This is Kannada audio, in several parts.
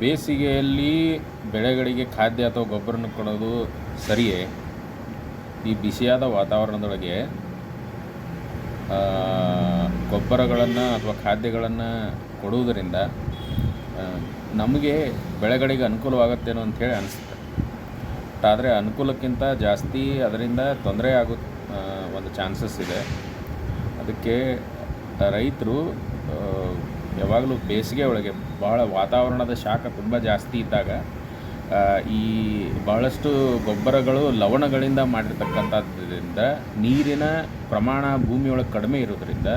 ಬೇಸಿಗೆಯಲ್ಲಿ ಬೆಳೆಗಳಿಗೆ ಖಾದ್ಯ ಅಥವಾ ಗೊಬ್ಬರನ ಕೊಡೋದು ಸರಿಯೇ? ಈ ಬಿಸಿಯಾದ ವಾತಾವರಣದೊಳಗೆ ಗೊಬ್ಬರಗಳನ್ನು ಅಥವಾ ಖಾದ್ಯಗಳನ್ನು ಕೊಡುವುದರಿಂದ ನಮಗೆ ಬೆಳೆಗಳಿಗೆ ಅನುಕೂಲವಾಗುತ್ತೇನೋ ಅಂಥೇಳಿ ಅನಿಸುತ್ತೆ. ಬಟ್ ಆದರೆ ಅನುಕೂಲಕ್ಕಿಂತ ಜಾಸ್ತಿ ಅದರಿಂದ ತೊಂದರೆ ಆಗೋ ಒಂದು ಚಾನ್ಸಸ್ ಇದೆ. ಅದಕ್ಕೆ ರೈತರು ಯಾವಾಗಲೂ ಬೇಸಿಗೆ ಒಳಗೆ ಬಹಳ ವಾತಾವರಣದ ಶಾಖ ತುಂಬ ಜಾಸ್ತಿ ಇದ್ದಾಗ ಈ ಬಹಳಷ್ಟು ಗೊಬ್ಬರಗಳು ಲವಣಗಳಿಂದ ಮಾಡಿರ್ತಕ್ಕಂಥದ್ದರಿಂದ ನೀರಿನ ಪ್ರಮಾಣ ಭೂಮಿಯೊಳಗೆ ಕಡಿಮೆ ಇರೋದರಿಂದ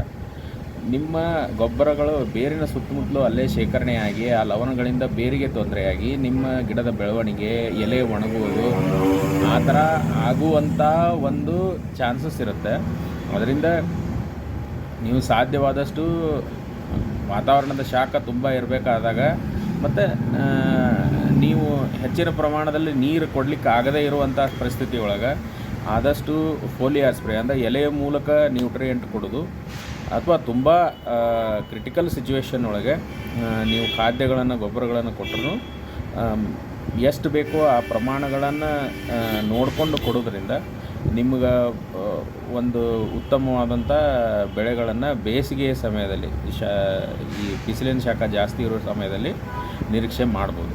ನಿಮ್ಮ ಗೊಬ್ಬರಗಳು ಬೇರಿನ ಸುತ್ತಮುತ್ತಲು ಅಲ್ಲೇ ಶೇಖರಣೆಯಾಗಿ ಆ ಲವಣಗಳಿಂದ ಬೇರಿಗೆ ತೊಂದರೆಯಾಗಿ ನಿಮ್ಮ ಗಿಡದ ಬೆಳವಣಿಗೆ, ಎಲೆ ಒಣಗುವುದು, ಆ ಥರ ಆಗುವಂಥ ಒಂದು ಚಾನ್ಸಸ್ ಇರುತ್ತೆ. ಅದರಿಂದ ನೀವು ಸಾಧ್ಯವಾದಷ್ಟು ವಾತಾವರಣದ ಶಾಖ ತುಂಬ ಇರಬೇಕಾದಾಗ, ಮತ್ತು ನೀವು ಹೆಚ್ಚಿನ ಪ್ರಮಾಣದಲ್ಲಿ ನೀರು ಕೊಡಲಿಕ್ಕೆ ಆಗದೇ ಇರುವಂಥ ಪರಿಸ್ಥಿತಿ ಒಳಗೆ ಆದಷ್ಟು ಫೋಲಿಯಾ ಸ್ಪ್ರೇ, ಅಂದರೆ ಎಲೆಯ ಮೂಲಕ ನ್ಯೂಟ್ರಿಯೆಂಟ್ ಕೊಡೋದು, ಅಥವಾ ತುಂಬ ಕ್ರಿಟಿಕಲ್ ಸಿಚುವೇಷನ್ ಒಳಗೆ ನೀವು ಖಾದ್ಯಗಳನ್ನು, ಗೊಬ್ಬರಗಳನ್ನು ಕೊಟ್ಟರು ಎಷ್ಟು ಬೇಕೋ ಆ ಪ್ರಮಾಣಗಳನ್ನು ನೋಡಿಕೊಂಡು ಕೊಡೋದ್ರಿಂದ ನಿಮ್ಗೆ ಒಂದು ಉತ್ತಮವಾದಂಥ ಬೆಳೆಗಳನ್ನು ಬೇಸಿಗೆಯ ಸಮಯದಲ್ಲಿ, ಶಾ, ಈ ಬಿಸಿಲಿನ ಶಾಖ ಜಾಸ್ತಿ ಇರೋ ಸಮಯದಲ್ಲಿ ನಿರೀಕ್ಷೆ ಮಾಡ್ಬೋದು.